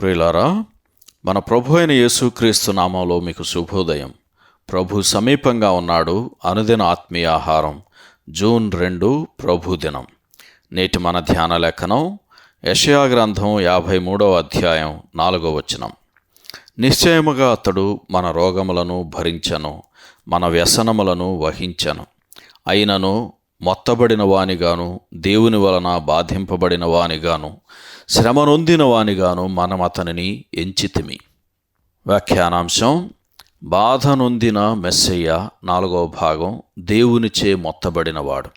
ప్రియులారా మన ప్రభు అయిన యేసుక్రీస్తు నామంలో మీకు శుభోదయం. ప్రభు సమీపంగా ఉన్నాడు అనుదిన ఆత్మీయ ఆహారం జూన్ రెండు ప్రభు దినం. నేటి మన ధ్యాన లేఖనం యషయా గ్రంథం యాభై మూడవ అధ్యాయం నాలుగో వచనం. నిశ్చయముగా అతడు మన రోగములను భరించను మన వ్యసనములను వహించను. అయినను మొత్తబడిన వానిగాను దేవుని వలన బాధింపబడిన వానిగాను శ్రమనొందినవానిగాను మనం అతనిని ఎంచితిమి. వ్యాఖ్యానాంశం బాధ నొందిన మెస్సయ్య నాలుగవ భాగం దేవునిచే మొత్తబడినవాడు.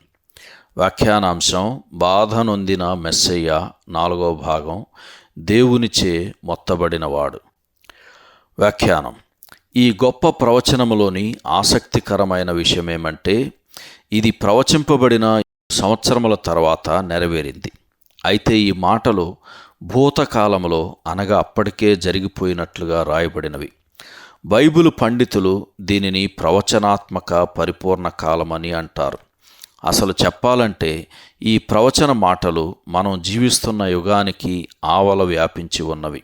వ్యాఖ్యానాంశం బాధ నొందిన మెస్సయ్య నాలుగవ భాగం దేవునిచే మొత్తబడినవాడు. వ్యాఖ్యానం ఈ గొప్ప ప్రవచనములోని ఆసక్తికరమైన విషయమేమంటే ఇది ప్రవచింపబడిన సంవత్సరముల తర్వాత నెరవేరింది. అయితే ఈ మాటలు భూతకాలములో అనగా అప్పటికే జరిగిపోయినట్లుగా రాయబడినవి. బైబిలు పండితులు దీనిని ప్రవచనాత్మక పరిపూర్ణ కాలమని అంటారు. అసలు చెప్పాలంటే ఈ ప్రవచన మాటలు మనం జీవిస్తున్న యుగానికి ఆవల వ్యాపించి ఉన్నవి.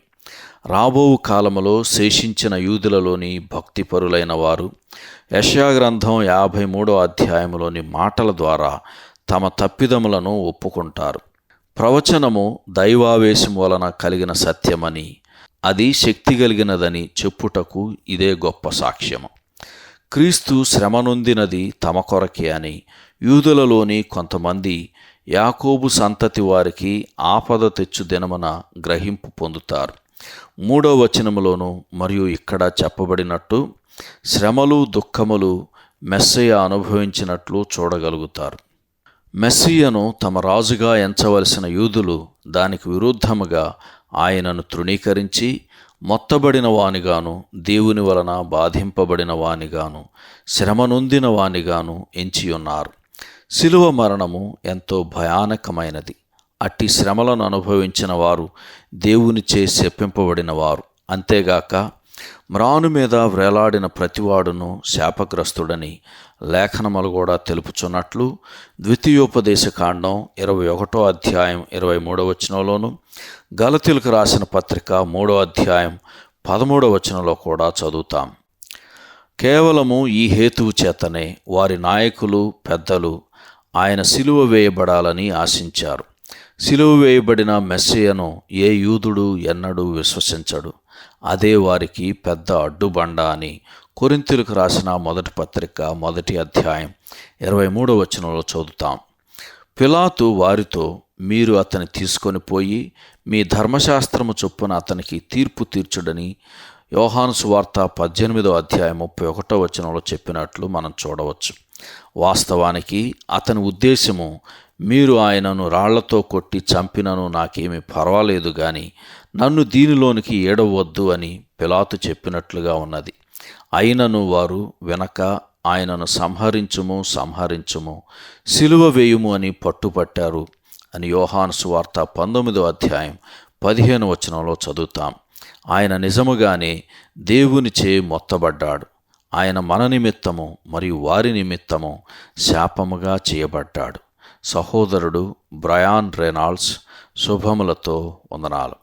రాబోవు కాలములో శేషించిన యూదులలోని భక్తిపరులైన వారు యశాగ్రంథం యాభై మూడో అధ్యాయంలోని మాటల ద్వారా తమ తప్పిదములను ఒప్పుకుంటారు. ప్రవచనము దైవావేశం వలన కలిగిన సత్యమని అది శక్తి కలిగినదని చెప్పుటకు ఇదే గొప్ప సాక్ష్యము. క్రీస్తు శ్రమనొందినది తమ కొరకే అని యూదులలోని కొంతమంది యాకోబు సంతతి వారికి ఆపద తెచ్చు దినమున గ్రహింపు పొందుతారు. మూడో వచనములోను మరియు ఇక్కడ చెప్పబడినట్టు శ్రమలు దుఃఖములు మెస్సయ అనుభవించినట్లు చూడగలుగుతారు. మెస్సియను తమ రాజుగా ఎంచవలసిన యూదులు దానికి విరుద్ధముగా ఆయనను తృణీకరించి మొత్తబడిన వానిగాను దేవుని వలన బాధింపబడిన వానిగాను శ్రమనొందిన వానిగాను ఎంచియున్నారు. శిలువ మరణము ఎంతో భయానకమైనది. అట్టి శ్రమలను అనుభవించిన వారు దేవునిచే చెప్పింపబడిన వారు. అంతేగాక మ్రాను మీద వ్రేలాడిన ప్రతివాడును శాపగ్రస్తుడని లేఖనములు కూడా తెలుపుచున్నట్లు ద్వితీయోపదేశ కాండం ఇరవై ఒకటో అధ్యాయం ఇరవై మూడో వచనంలోను గలతీలకు రాసిన పత్రిక మూడో అధ్యాయం పదమూడవ వచనంలో కూడా చదువుతాం. కేవలము ఈ హేతువు చేతనే వారి నాయకులు పెద్దలు ఆయన సిలువ వేయబడాలని ఆశించారు. సిలువ వేయబడిన మెస్సయను ఏ యూదుడు ఎన్నడూ విశ్వసించడు. అదే వారికి పెద్ద అడ్డుబండ అని కొరింతలకు రాసిన మొదటి పత్రిక మొదటి అధ్యాయం ఇరవై మూడవ వచనంలో చదువుతాం. పిలాతు వారితో మీరు అతని తీసుకొని పోయి మీ ధర్మశాస్త్రము చొప్పున అతనికి తీర్పు తీర్చుడని యోహాను సువార్త పద్దెనిమిదో అధ్యాయం ముప్పై ఒకటో వచనంలో చెప్పినట్లు మనం చూడవచ్చు. వాస్తవానికి అతని ఉద్దేశము మీరు ఆయనను రాళ్ళతో కొట్టి చంపినను నాకేమీ పర్వాలేదు గాని నన్ను దీనిలోనికి ఏడవద్దు అని పిలాతు చెప్పినట్లుగా ఉన్నది. అయినను వారు వెనక ఆయనను సంహరించుము సంహరించుము సిలువ వేయుము అని పట్టుపట్టారు అని యోహాను సువార్త పంతొమ్మిదో అధ్యాయం పదిహేను వచనంలో చదువుతాం. ఆయన నిజముగానే దేవునిచే మొత్తబడ్డాడు. ఆయన మన నిమిత్తము మరియు వారి నిమిత్తము శాపముగా చేయబడ్డాడు. సహోదరుడు బ్రయాన్ రెనాల్డ్స్ శుభములతో వందనాలు.